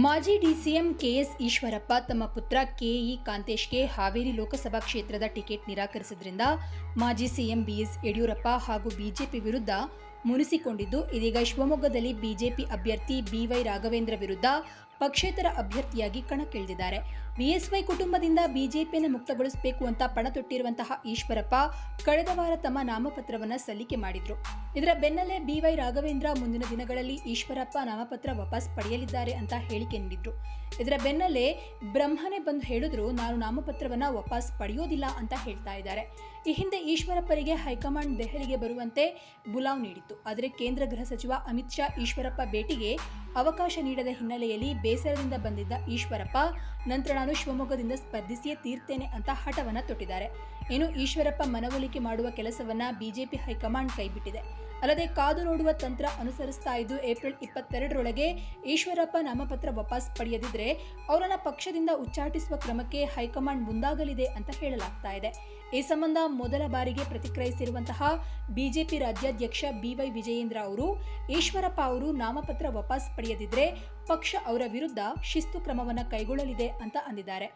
ಮಾಜಿ DCM KS Eshwarappa ತಮ್ಮ ಪುತ್ರ ಕೆಇ ಕಾಂತೇಶ್ಗೆ ಹಾವೇರಿ ಲೋಕಸಭಾ ಕ್ಷೇತ್ರದ ಟಿಕೆಟ್ ನಿರಾಕರಿಸಿದ್ರಿಂದ ಮಾಜಿ ಸಿಎಂ ಬಿಎಸ್ ಯಡಿಯೂರಪ್ಪ ಹಾಗೂ ಬಿಜೆಪಿ ವಿರುದ್ಧ ಮುನಿಸಿಕೊಂಡಿದ್ದು, ಇದೀಗ ಶಿವಮೊಗ್ಗದಲ್ಲಿ ಬಿಜೆಪಿ ಅಭ್ಯರ್ಥಿ ಬಿವೈ ರಾಘವೇಂದ್ರ ವಿರುದ್ಧ ಪಕ್ಷೇತರ ಅಭ್ಯರ್ಥಿಯಾಗಿ ಕಣಕ್ಕಿಳಿದಿದ್ದಾರೆ. ಬಿಎಸ್ವೈ ಕುಟುಂಬದಿಂದ ಬಿಜೆಪಿಯನ್ನು ಮುಕ್ತಗೊಳಿಸಬೇಕು ಅಂತ ಪಣ ತೊಟ್ಟಿರುವಂತಹ ಈಶ್ವರಪ್ಪ ಕಳೆದ ವಾರ ತಮ್ಮ ನಾಮಪತ್ರವನ್ನು ಸಲ್ಲಿಕೆ ಮಾಡಿದ್ರು. ಇದರ ಬೆನ್ನಲ್ಲೇ ಬಿವೈ ರಾಘವೇಂದ್ರ ಮುಂದಿನ ದಿನಗಳಲ್ಲಿ ಈಶ್ವರಪ್ಪ ನಾಮಪತ್ರ ವಾಪಸ್ ಪಡೆಯಲಿದ್ದಾರೆ ಅಂತ ಹೇಳಿಕೆ ನೀಡಿದ್ರು. ಇದರ ಬೆನ್ನಲ್ಲೇ ಬ್ರಹ್ಮನೇ ಬಂದು ಹೇಳಿದ್ರು, ನಾನು ನಾಮಪತ್ರವನ್ನು ವಾಪಸ್ ಪಡೆಯೋದಿಲ್ಲ ಅಂತ ಹೇಳ್ತಾ ಇದ್ದಾರೆ. ಈ ಹಿಂದೆ ಈಶ್ವರಪ್ಪರಿಗೆ ಹೈಕಮಾಂಡ್ ದೆಹಲಿಗೆ ಬರುವಂತೆ ಬುಲಾವ್ ನೀಡಿತ್ತು. ಆದರೆ ಕೇಂದ್ರ ಗೃಹ ಸಚಿವ ಅಮಿತ್ ಶಾ ಈಶ್ವರಪ್ಪ ಭೇಟಿಗೆ ಅವಕಾಶ ನೀಡದ ಹಿನ್ನೆಲೆಯಲ್ಲಿ ಬೇಸರದಿಂದ ಬಂದಿದ್ದ ಈಶ್ವರಪ್ಪ, ನಂತರ ನಾನು ಶಿವಮೊಗ್ಗದಿಂದ ಸ್ಪರ್ಧಿಸಿಯೇ ತೀರ್ತೇನೆ ಅಂತ ಹಠವನ್ನು ತೊಟ್ಟಿದ್ದಾರೆ. ಇನ್ನು ಈಶ್ವರಪ್ಪ ಮನವೊಲಿಕೆ ಮಾಡುವ ಕೆಲಸವನ್ನ ಬಿಜೆಪಿ ಹೈಕಮಾಂಡ್ ಕೈಬಿಟ್ಟಿದೆ. ಅಲ್ಲದೆ ಕಾದು ನೋಡುವ ತಂತ್ರ ಅನುಸರಿಸ್ತಾ ಇದ್ದು ಏಪ್ರಿಲ್ ಇಪ್ಪತ್ತೆರಡರೊಳಗೆ ಈಶ್ವರಪ್ಪ ನಾಮಪತ್ರ ವಾಪಸ್ ಪಡೆಯದಿದ್ರೆ ಅವರನ್ನು ಪಕ್ಷದಿಂದ ಉಚ್ಚಾಟಿಸುವ ಕ್ರಮಕ್ಕೆ ಹೈಕಮಾಂಡ್ ಮುಂದಾಗಲಿದೆ ಅಂತ ಹೇಳಲಾಗ್ತಾ ಇದೆ. ಈ ಸಂಬಂಧ ಮೊದಲ ಬಾರಿಗೆ ಪ್ರತಿಕ್ರಿಯಿಸಿರುವಂತಹ ಬಿಜೆಪಿ ರಾಜ್ಯಾಧ್ಯಕ್ಷ ಬಿವೈ ವಿಜಯೇಂದ್ರ ಅವರು, ಈಶ್ವರಪ್ಪ ಅವರು ನಾಮಪತ್ರ ವಾಪಸ್ ಪಡೆಯದಿದ್ರೆ ಪಕ್ಷ ಅವರ ವಿರುದ್ಧ ಶಿಸ್ತು ಕ್ರಮವನ್ನು ಕೈಗೊಳ್ಳಲಿದೆ ಅಂತ ಅಂದಿದ್ದಾರೆ.